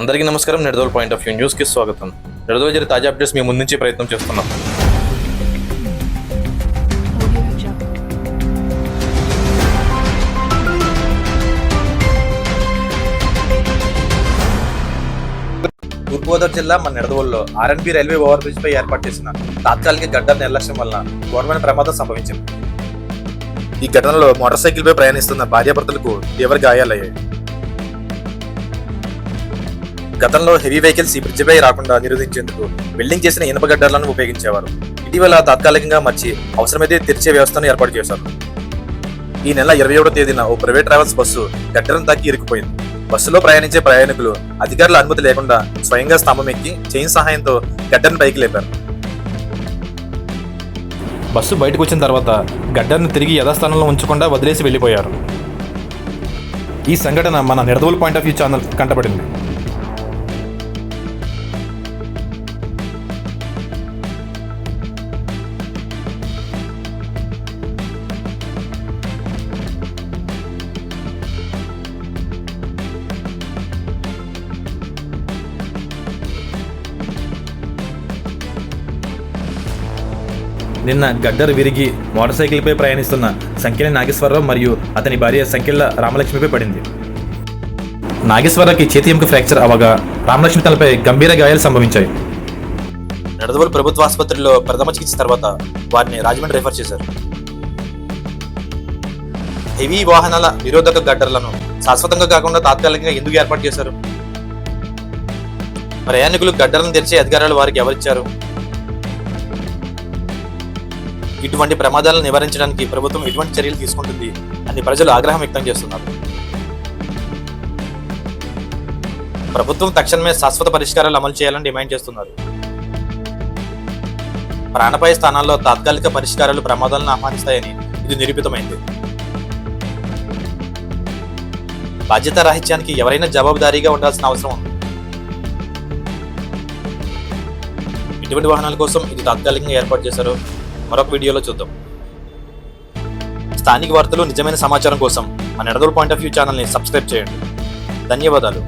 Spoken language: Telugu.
అందరికీ నమస్కారం. నిడదోల్ పాయింట్ ఆఫ్ వ్యూ న్యూస్కి స్వాగతం. నిడదోల్ జరిగే తాజా అప్డేట్స్ మీ ముందు నుంచి ప్రయత్నం చేస్తున్నాం. తూర్పుగోదావరి జిల్లా మన నిడదవోల్లో R N B railway over bridge పై ఏర్పాటు చేసిన తాత్కాలిక గడ్డ నిర్లక్ష్యం వలన ఘోరమైన ప్రమాదం సంభవించింది. ఈ ఘటనలో మోటార్ సైకిల్ పై ప్రయాణిస్తున్న భార్యాభర్తలకు తీవ్ర గాయాలయ్యాయి. గతంలో హెవీ వెహికల్స్ ఈ బ్రిడ్జిపై రాకుండా నిరోధించేందుకు వెల్డింగ్ చేసిన ఇనుప గడ్డలను ఉపయోగించేవారు. ఇటీవల తాత్కాలికంగా మార్చి అవసరమైతే తెరిచే వ్యవస్థను ఏర్పాటు చేశారు. ఈ నెల ఇరవై ఒకటో తేదీన ఓ ప్రైవేట్ ట్రావెల్స్ బస్సు గడ్డలను తాకి ఇరుక్కుపోయింది. బస్సులో ప్రయాణించే ప్రయాణికులు అధికారుల అనుమతి లేకుండా స్వయంగా స్తంభం ఎక్కి చైన్ సహాయంతో గడ్డను పైకి లేపారు. బస్సు బయటకు వచ్చిన తర్వాత గడ్డను తిరిగి యథాస్థానంలో ఉంచకుండా వదిలేసి వెళ్ళిపోయారు. ఈ సంఘటన మన నిడదవుల పాయింట్ ఆఫ్ వ్యూ ఛానల్ కంటపడింది. నిన్న గడ్డర్ విరిగి మోటార్ సైకిల్పై ప్రయాణిస్తున్న సంఖ్యని నాగేశ్వరరావు మరియు అతని భార్య సంఖ్యల రామలక్ష్మిపై పడింది. నాగేశ్వరరావుకి చేతి ఎముక ఫ్రాక్చర్ అవగా రామలక్ష్మి తలపై గంభీర గాయాలు సంభవించాయి. నడదవోలు ప్రభుత్వ ఆసుపత్రిలో ప్రథమ చికిత్స తర్వాత వారిని రాజమండ్రి రెఫర్ చేశారు. హెవీ వాహనాల నిరోధక గడ్డర్లను శాశ్వతంగా కాకుండా తాత్కాలికంగా ఎందుకు ఏర్పాటు చేశారు? ప్రయాణికులు గడ్డలను తెరిచే అధికారాలు వారికి ఎవరిచ్చారు? ఇటువంటి ప్రమాదాలను నివారించడానికి ప్రభుత్వం ఎటువంటి చర్యలు తీసుకుంటుంది అని ప్రజలు ఆగ్రహం వ్యక్తం చేస్తున్నారు. ప్రభుత్వం తక్షణమే శాశ్వత పరిష్కారాలు అమలు చేయాలని డిమాండ్ చేస్తున్నారు. ప్రాణపాయ స్థానాల్లో తాత్కాలిక పరిష్కారాలు ప్రమాదాలను ఆహ్వానిస్తాయని ఇది నిరూపితమైంది. బాధ్యత రాహిత్యానికి ఎవరైనా జవాబుదారీగా ఉండాల్సిన అవసరం ఉంది. ఇటువంటి వాహనాల కోసం ఇది తాత్కాలికంగా ఏర్పాటు చేశారు. మరొక వీడియోలో చూద్దాం. స్థానిక వార్తలు నిజమైన సమాచారం కోసం మన ఎడదోల్ పాయింట్ ఆఫ్ వ్యూ ఛానల్ని సబ్స్క్రైబ్ చేయండి. ధన్యవాదాలు.